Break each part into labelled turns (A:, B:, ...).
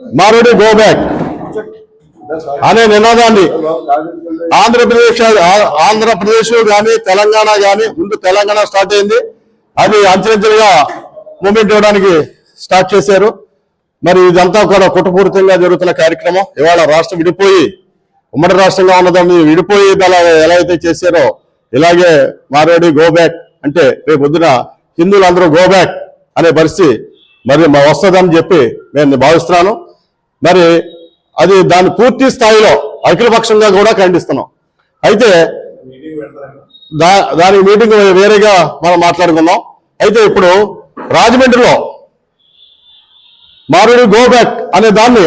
A: మారుడి go back అనే నినాదాన్ని ఆంధ్రప్రదేశ్ ఆంధ్రప్రదేశ్ కానీ తెలంగాణ కానీ ముందు తెలంగాణ స్టార్ట్ అయింది. అది అంచెలంచెలుగా మూమెంట్ ఇవ్వడానికి స్టార్ట్ చేశారు. మరి ఇదంతా కూడా కుటపూరితంగా జరుగుతున్న కార్యక్రమం. ఇవాళ రాష్ట్రం విడిపోయి ఉమ్మడి రాష్ట్రంగా ఉన్నదాన్ని విడిపోయి ఎలా ఎలా అయితే చేశారో ఇలాగే మారేడి గో బ్యాక్ అంటే రేపు పొద్దున హిందువులు అందరూ గో బ్యాక్ అనే పరిస్థితి మరి వస్తుందని చెప్పి నేను భావిస్తున్నాను. మరి అది దాని పూర్తి స్థాయిలో అఖిలపక్షంగా కూడా ఖండిస్తున్నాం. అయితే దా దాని మీటింగ్ వేరేగా మనం మాట్లాడుకున్నాం అయితే ఇప్పుడు రాజమండ్రిలో మారుడు గో బ్యాక్ అనే దాన్ని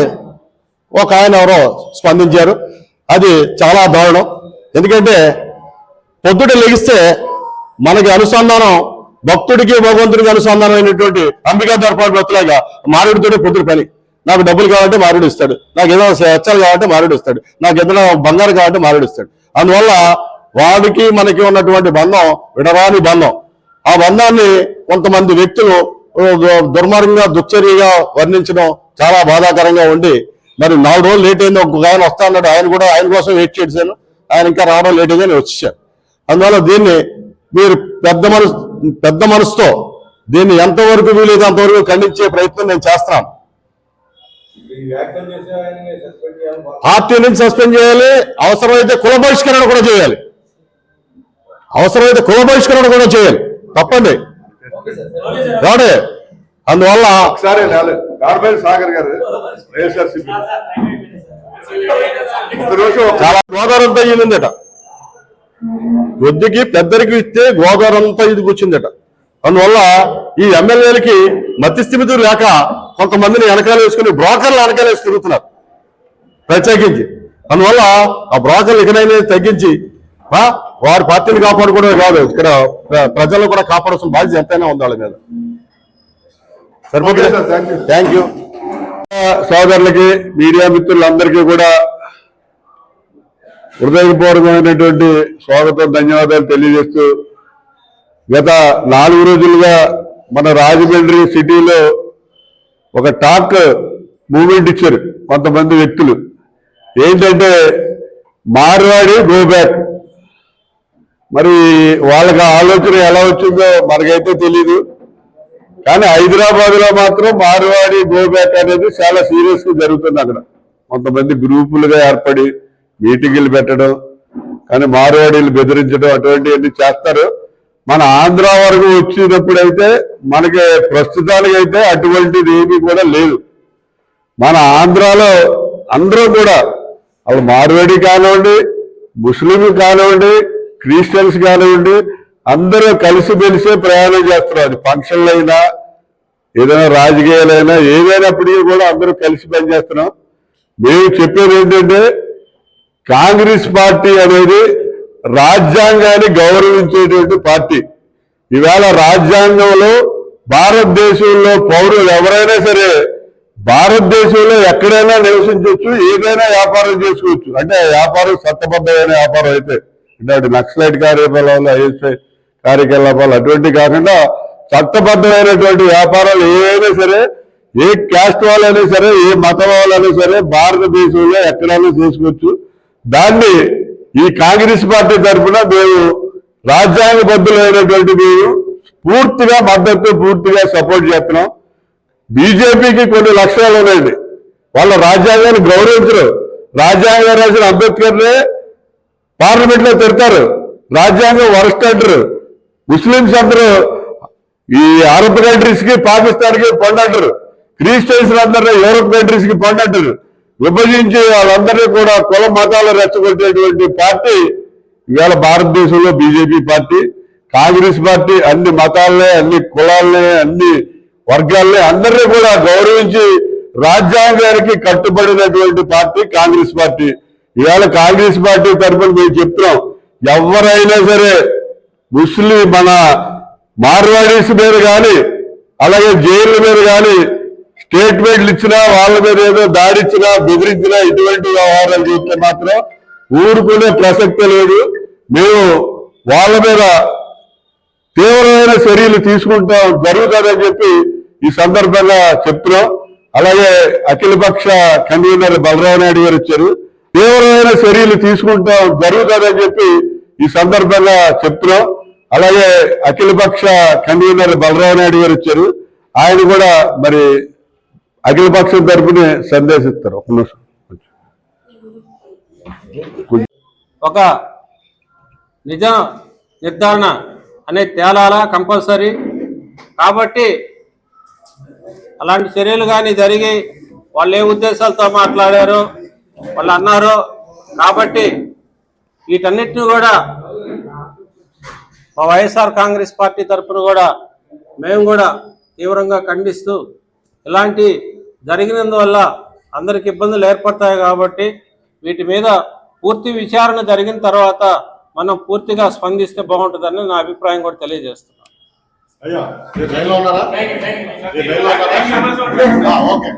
A: ఒక ఆయన ఎవరో స్పందించారు. అది చాలా దారుణం. ఎందుకంటే పొద్దుట లెగిస్తే మనకి అనుసంధానం భక్తుడికి భగవంతుడికి అనుసంధానమైనటువంటి అంబికా దర్పాటు భక్తులాగా మారుడితోనే పొద్దుడు పని. నాకు డబ్బులు కావాలంటే మారుడు ఇస్తాడు. నాకు ఏదైనా సత్యాలు కావాలంటే మారుడు ఇస్తాడు. నాకు ఏదైనా బంగారు కావాలంటే మారుడు ఇస్తాడు. అందువల్ల వాడికి మనకి ఉన్నటువంటి బంధం విడరాని బంధం. ఆ బంధాన్ని కొంతమంది వ్యక్తులు దుర్మార్గంగా దుశ్చర్యగా వర్ణించడం చాలా బాధాకరంగా ఉండి మరి నాలుగు రోజులు లేట్ అయింది ఒక ఆయన వస్తా అన్నాడు. ఆయన కూడా ఆయన కోసం వెయిట్ చేశాను. ఆయన ఇంకా రావడం లేట్ అయిందని వచ్చేసాను. అందువల్ల దీన్ని మీరు పెద్ద మనసు పెద్ద మనసుతో దీన్ని ఎంతవరకు వీలైతే అంతవరకు ఖండించే ప్రయత్నం నేను చేస్తున్నాను. పార్టీ నుంచి సస్పెండ్ చేయాలి అవసరమైతే కుల బహిష్కరణ కూడా చేయాలి. అవసరమైతే కుల బహిష్కరణ కూడా చేయాలి. తప్పండి. రాడే. అందువల్ల
B: ఒకసారి సాగర్ గారు
A: చాలా గోదావరంతా ఈనిందట వృద్ధికి పెద్దరికి ఇస్తే గోదావరంతా ఇది కూర్చుందట అందువల్ల ఈ ఎమ్మెల్యేలకి మతిస్థిమితులు లేక కొంతమందిని వెనకాల వేసుకుని బ్రోకర్లు వెనకాల వేసి తిరుగుతున్నారు. ప్రత్యేకించి. అందువల్ల ఆ బ్రోకర్లు ఇకనైనా తగ్గించి వారి పార్టీని కాపాడుకోవడమే కాదు ఇక్కడ ప్ర- ప్రజలను కూడా కాపాడాల్సిన బాధ్యత ఎంతైనా ఉంది వాళ్ళ మీద.
B: you.
A: థ్యాంక్ యూ సోదరులకి మీడియా మిత్రులందరికీ కూడా హృదయపూర్వకమైనటువంటి స్వాగతం ధన్యవాదాలు తెలియజేస్తూ గత నాలుగు రోజులుగా మన రాజమండ్రి సిటీలో ఒక టాక్ మూమెంట్ ఇచ్చారు కొంతమంది వ్యక్తులు. ఏంటంటే మార్వాడి గో బ్యాక్ మరి వాళ్ళకి ఆలోచన ఎలా వచ్చిందో మనకైతే తెలీదు. కానీ హైదరాబాద్లో మాత్రం మార్వాడి గో బ్యాక్ అనేది చాలా సీరియస్గా జరుగుతుంది అక్కడ. కొంతమంది గ్రూపులుగా ఏర్పడి మీటింగులు పెట్టడం కానీ మార్వాడీలు బెదిరించడం అటువంటివన్నీ చేస్తారు. మన ఆంధ్ర వరకు వచ్చినప్పుడైతే అయితే మనకి ప్రస్తుతానికి అయితే అటువంటిది ఏమీ కూడా లేదు. మన ఆంధ్రాలో అందరూ కూడా వాళ్ళు మార్వాడి కానివ్వండి ముస్లింలు కానివ్వండి క్రిస్టియన్స్ కానివ్వండి అందరూ కలిసిమెలిసే ప్రయాణం చేస్తున్నారు. అది ఫంక్షన్లు అయినా ఏదైనా రాజకీయాలైనా ఏదైనప్పటికీ కూడా అందరూ కలిసి పనిచేస్తున్నాం. మేము చెప్పేది ఏంటంటే కాంగ్రెస్ పార్టీ అనేది రాజ్యాంగాన్ని గౌరవించేటువంటి పార్టీ. ఈవేళ రాజ్యాంగంలో భారతదేశంలో పౌరులు ఎవరైనా సరే భారతదేశంలో ఎక్కడైనా నివసించవచ్చు ఏదైనా వ్యాపారం చేసుకోవచ్చు. అంటే వ్యాపారం చట్టబద్ధమైన వ్యాపారం అయితే. అంటే అటు నక్సలైట్ కార్యకలాపాలు ఐఎస్ఐ కార్యకలాపాలు అటువంటి కాకుండా చట్టబద్ధమైనటువంటి వ్యాపారాలు ఏవైనా సరే ఏ క్యాస్ట్ వాళ్ళైనా సరే ఏ మతం వాళ్ళైనా సరే భారతదేశంలో ఎక్కడైనా చేసుకోవచ్చు. దాన్ని ఈ కాంగ్రెస్ పార్టీ తరఫున మేము రాజ్యాంగబద్ధులైనటువంటి మేము పూర్తిగా మద్దతు పూర్తిగా సపోర్ట్ చేస్తున్నాం. బీజేపీకి కొన్ని లక్షణాలు ఉన్నాయండి. వాళ్ళ రాజ్యాంగాన్ని గౌరవించరు. రాజ్యాంగం రాసిన అంబేద్కర్నే పార్లమెంట్లో తిడతారు. రాజ్యాంగం వరస్ట్ అంటారు. ముస్లింస్ అందరూ ఈ అరబ్ కంట్రీస్కి పాకిస్తాన్కి పండంటారు. క్రిస్టియన్స్ అందరూ యూరోప్ కంట్రీస్కి పండంటారు. విభజించి వాళ్ళందరినీ కూడా కుల మతాలు రెచ్చగొట్టేటువంటి పార్టీ ఇవాళ భారతదేశంలో బీజేపీ పార్టీ కాంగ్రెస్ పార్టీ అన్ని మతాలనే అన్ని కులాలనే అన్ని వర్గాల్ని అందరినీ కూడా గౌరవించి రాజ్యాంగానికి కట్టుబడినటువంటి పార్టీ కాంగ్రెస్ పార్టీ. ఇవాళ కాంగ్రెస్ పార్టీ తరఫున మేము చెప్తున్నాం ఎవరైనా సరే ముస్లిం మన మార్వాడీస్ మీద కానీ అలాగే జైళ్ళ మీద కానీ స్టేట్మెంట్లు ఇచ్చినా వాళ్ళ మీద ఏదో దాడిచ్చినా బెదిరించినా ఇటువంటి వ్యవహారాలు చేస్తే మాత్రం ఊరుకునే ప్రసక్తే లేదు. మేము వాళ్ళ మీద తీవ్రమైన చర్యలు తీసుకుంటాం జరుగుతుందని చెప్పి ఈ సందర్భంగా చెప్తున్నాం. అలాగే అఖిలపక్ష కన్వీనర్ బలరావు నాయుడు గారు ఇచ్చారు తీవ్రమైన చర్యలు తీసుకుంటాం జరుగుతుందని చెప్పి ఈ సందర్భంగా చెప్తున్నాం. అలాగే అఖిలపక్ష కన్వీనర్ బలరావు నాయుడు గారు ఇచ్చారు ఆయన కూడా మరి అఖిలపక్షం తరపున సందేశిస్తారు. ఒక నిమిషం.
C: ఒక నిజం నిర్ధారణ అనేది తేలాలా కంపల్సరీ. కాబట్టి అలాంటి చర్యలు కానీ జరిగి వాళ్ళు ఏ ఉద్దేశాలతో మాట్లాడారో వాళ్ళు అన్నారో కాబట్టి వీటన్నిటిని కూడా మా వైఎస్ఆర్ కాంగ్రెస్ పార్టీ తరఫున కూడా మేము కూడా తీవ్రంగా ఖండిస్తూ ఇలాంటి జరిగినందువల్ల అందరికి ఇబ్బందులు ఏర్పడతాయి కాబట్టి వీటి మీద పూర్తి విచారణ జరిగిన తర్వాత మనం పూర్తిగా స్పందిస్తే బాగుంటుందని నా అభిప్రాయం కూడా తెలియజేస్తున్నాను
B: ఓకే.